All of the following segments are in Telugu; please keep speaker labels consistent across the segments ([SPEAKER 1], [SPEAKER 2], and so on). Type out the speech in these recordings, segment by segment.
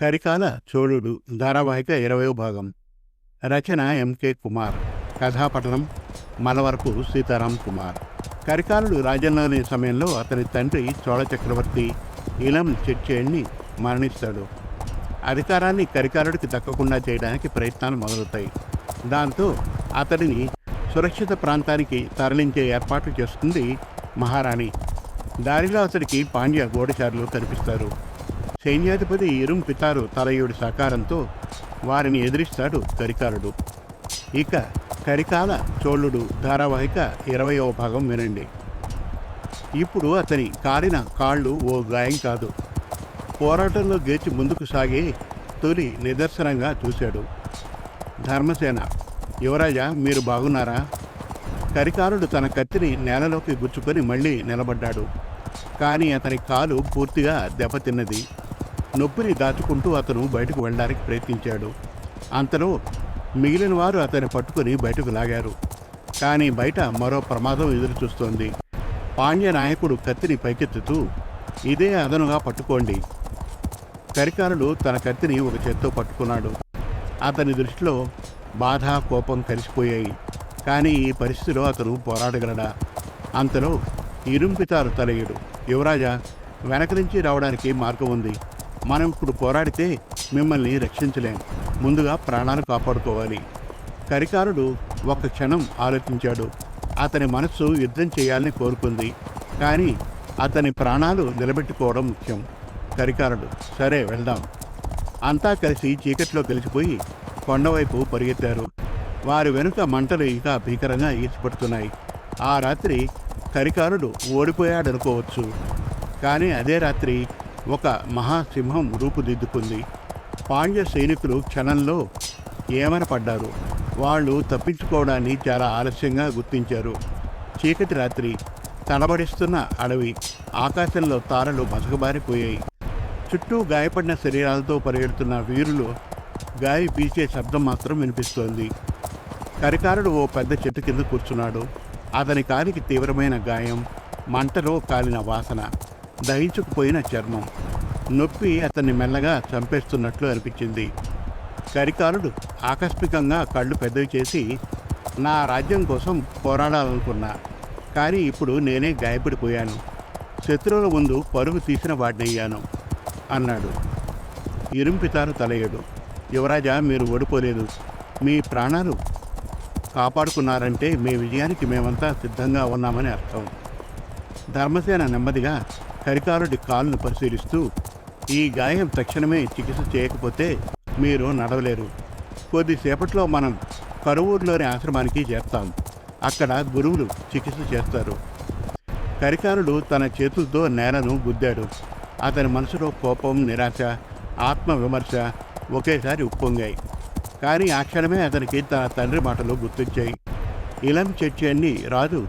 [SPEAKER 1] కరికాల చోళుడు ధారావాహిక ఇరవయో భాగం. రచన ఎంకే కుమార్. కథాపఠనం మలవరపు సీతారాం కుమార్. కరికాలుడు రాజ్యంలోని సమయంలో అతని తండ్రి చోళ చక్రవర్తి ఇలం చెచ్చేణ్ణి మరణిస్తాడు. అధికారాన్ని కరికాలుడికి దక్కకుండా చేయడానికి ప్రయత్నాలు మొదలవుతాయి. దాంతో అతడిని సురక్షిత ప్రాంతానికి తరలించే ఏర్పాట్లు చేస్తుంది మహారాణి. దారిలో అతడికి పాండ్య గోడచారులు కనిపిస్తారు. సైన్యాధిపతి ఇరుం పితారు తలయుడి సహకారంతో వారిని ఎదిరిస్తాడు కరికాలుడు ఇక కరికాల చోళుడు ధారావాహిక ఇరవయవ భాగం వినండి. ఇప్పుడు అతని కాలిన కాళ్ళు ఓ గాయం కాదు. పోరాటంలో గెలిచి ముందుకు సాగే తొలి నిదర్శనంగా చూశాడు. ధర్మసేన యువరాజా మీరు బాగున్నారా? కరికాలుడు తన కత్తిని నేలలోకి గుచ్చుకొని మళ్ళీ నిలబడ్డాడు. కానీ అతని కాలు పూర్తిగా దెబ్బతిన్నది. నొప్పిని దాచుకుంటూ అతను బయటకు వెళ్ళడానికి ప్రయత్నించాడు. అంతలో మిగిలిన వారు అతన్ని పట్టుకుని బయటకు లాగారు. కానీ బయట మరో ప్రమాదం ఎదురుచూస్తోంది. పాండ్య నాయకుడు కత్తిని పైకెత్తుతూ ఇదే అదనుగా పట్టుకోండి. కరికారుడు తన కత్తిని ఒక చేత్తో పట్టుకున్నాడు. అతని దృష్టిలో బాధ కోపం కలిసిపోయాయి. కానీ ఈ పరిస్థితిలో అతను పోరాడగలడా? అంతలో ఇరుంపితారు తలయుడు యువరాజా వెనక నుంచి రావడానికి మార్గం ఉంది. మనం ఇప్పుడు పోరాడితే మిమ్మల్ని రక్షించలేం. ముందుగా ప్రాణాలు కాపాడుకోవాలి. కరికారుడు ఒక క్షణం ఆలోచించాడు. అతని మనస్సు యుద్ధం చేయాలని కోరుకుంది. కానీ అతని ప్రాణాలు నిలబెట్టుకోవడం ముఖ్యం. కరికారుడు సరే వెళ్దాం. అంతా కలిసి చీకట్లో కలిసిపోయి కొండవైపు పరిగెత్తారు. వారి వెనుక మంటలు ఇంకా భీకరంగా ఈడ్చిపడుతున్నాయి. ఆ రాత్రి కరికారుడు ఓడిపోయాడనుకోవచ్చు. కానీ అదే రాత్రి ఒక మహాసింహం రూపుదిద్దుకుంది. పాండ్య సైనికులు క్షణంలో ఏమనపడ్డారు? వాళ్ళు తప్పించుకోవడాన్ని చాలా ఆలస్యంగా గుర్తించారు. చీకటి రాత్రి తడబడిస్తున్న అడవి ఆకాశంలో తారలు బతకబారిపోయాయి చుట్టూ గాయపడిన శరీరాలతో పరిగెడుతున్న వీరులు గాలి పీల్చే శబ్దం మాత్రం వినిపిస్తోంది. కరికారుడు ఓ పెద్ద చెట్టు కింద కూర్చున్నాడు. అతని కాలికి తీవ్రమైన గాయం మంటలో కాలిన వాసన. దహించుకుపోయిన చర్మం. నొప్పి అతన్ని మెల్లగా చంపేస్తున్నట్లు అనిపించింది. కరికారుడు ఆకస్మికంగా కళ్ళు పెద్దవి చేసి నా రాజ్యం కోసం పోరాడాలనుకున్నా కానీ ఇప్పుడు నేనే గాయపడిపోయాను. శత్రువుల ముందు పరుగు తీసిన వాడినయ్యాను అన్నాడు. ఇరుంపితారు తలయడు యువరాజా మీరు ఓడిపోలేదు. మీ ప్రాణాలు కాపాడుకున్నారంటే మీ విజయానికి మేమంతా సిద్ధంగా ఉన్నామని అర్థం. ధర్మసేన నెమ్మదిగా కరికారుడి కాలును పరిశీలిస్తూ ఈ గాయం తక్షణమే చికిత్స చేయకపోతే మీరు నడవలేరు. కొద్దిసేపట్లో మనం కరువూరులోని ఆశ్రమానికి చేస్తాం అక్కడ గురువులు చికిత్స చేస్తారు. కరికారుడు తన చేతులతో నేలను గుద్దాడు. అతని మనసులో కోపం నిరాశ ఆత్మ విమర్శ ఒకేసారి ఉప్పొంగాయి. కానీ ఆ క్షణమే అతనికి తన తండ్రి మాటలు గుర్తొచ్చాయి. ఇలం చర్చి రాజు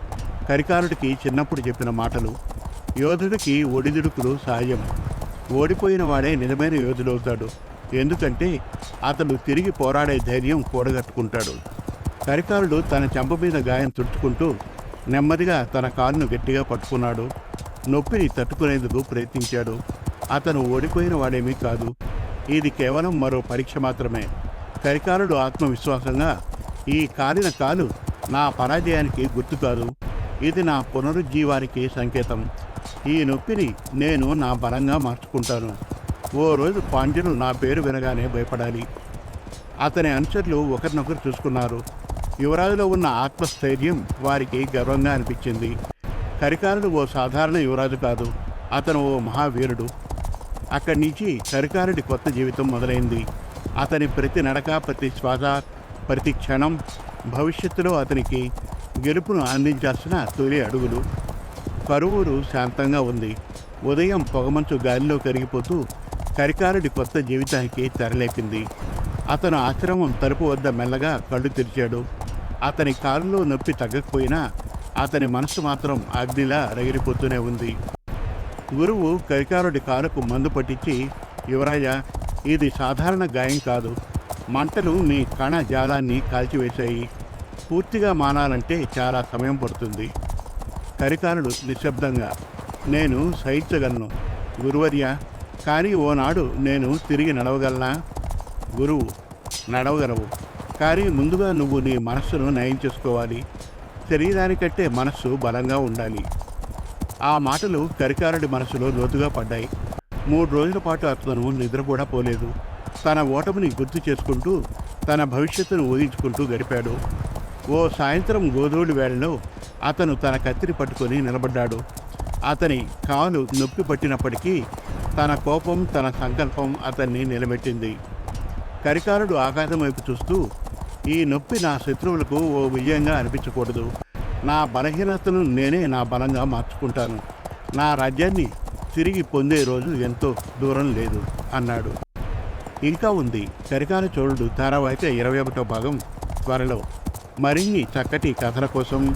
[SPEAKER 1] కరికారుడికి చిన్నప్పుడు చెప్పిన మాటలు. యోధుడికి ఒడిదుడుకులు సహజం ఓడిపోయిన వాడే నిజమైన యోధుడవుతాడు ఎందుకంటే అతను తిరిగి పోరాడే ధైర్యం కూడగట్టుకుంటాడు. కరికారుడు తన చెంప మీద గాయం తుడుచుకుంటూ నెమ్మదిగా తన కాలును గట్టిగా పట్టుకున్నాడు. నొప్పిని తట్టుకునేందుకు ప్రయత్నించాడు. అతను ఓడిపోయిన వాడేమీ కాదు. ఇది కేవలం మరో పరీక్ష మాత్రమే. కరికారుడు ఆత్మవిశ్వాసంగా ఈ కాలిన కాలు నా పరాజయానికి గుర్తు కాదు. ఇది నా పునరుజ్జీవానికి సంకేతం. ఈ నొప్పిని నేను నా బలంగా మార్చుకుంటాను. ఓ రోజు పాండ్యులు నా పేరు వినగానే భయపడాలి. అతని అనుచరులు ఒకరినొకరు చూసుకున్నారు. యువరాజులో ఉన్న ఆత్మస్థైర్యం వారికి గర్వంగా అనిపించింది. కరికారుడు ఓ సాధారణ యువరాజు కాదు. అతను ఓ మహావీరుడు. అక్కడి నుంచి కరికారుడి కొత్త జీవితం మొదలైంది. అతని ప్రతి నడక ప్రతి శ్వాస ప్రతి క్షణం భవిష్యత్తులో అతనికి గెలుపును అందించాల్సిన తొలి అడుగులు. కరువూరు శాంతంగా ఉంది. ఉదయం పొగమంచు గాలిలో కరిగిపోతూ కరికారుడి కొత్త జీవితానికి తెరలేపింది. అతను ఆశ్రమం తలుపు వద్ద మెల్లగా కళ్ళు తెరిచాడు. అతని కారులో నొప్పి తగ్గకపోయినా అతని మనసు మాత్రం అగ్నిలా రగిలిపోతూనే ఉంది. గురువు కరికారుడి కారుకు మందు పట్టించి యువరాజ ఇది సాధారణ గాయం కాదు. మంటలు మీ కణ జాలాన్ని కాల్చివేశాయి. పూర్తిగా మానాలంటే చాలా సమయం పడుతుంది. కరికారుడు నిశ్శబ్దంగా నేను సహించగలను గురువర్య కానీ ఓనాడు నేను తిరిగి నడవగలనా? గురువు నడవగలవు. కానీ ముందుగా నువ్వు నీ మనస్సును నయం చేసుకోవాలి. శరీరానికంటే మనస్సు బలంగా ఉండాలి. ఆ మాటలు కరికారుడి మనసులో లోతుగా పడ్డాయి. మూడు రోజుల పాటు అతను నిద్ర కూడా పోలేదు. తన ఓటమిని గుర్తు చేసుకుంటూ తన భవిష్యత్తును ఊహించుకుంటూ గడిపాడు. ఓ సాయంత్రం గోధూళి వేళలో అతను తన కత్తిని పట్టుకొని నిలబడ్డాడు. అతని కాలు నొప్పి పట్టినప్పటికీ తన కోపం తన సంకల్పం అతన్ని నిలబెట్టింది. కరికారుడు ఆకాశం వైపు చూస్తూ ఈ నొప్పి నా శత్రువులకు ఓ విజయంగా అనిపించకూడదు. నా బలహీనతను నేనే నా బలంగా మార్చుకుంటాను. నా రాజ్యాన్ని తిరిగి పొందే రోజు ఎంతో దూరం లేదు అన్నాడు. ఇంకా ఉంది. కరికాల చోళుడు ధారావాహిక ఇరవై ఒకటో భాగం త్వరలో. మరిన్ని చక్కటి కథల కోసం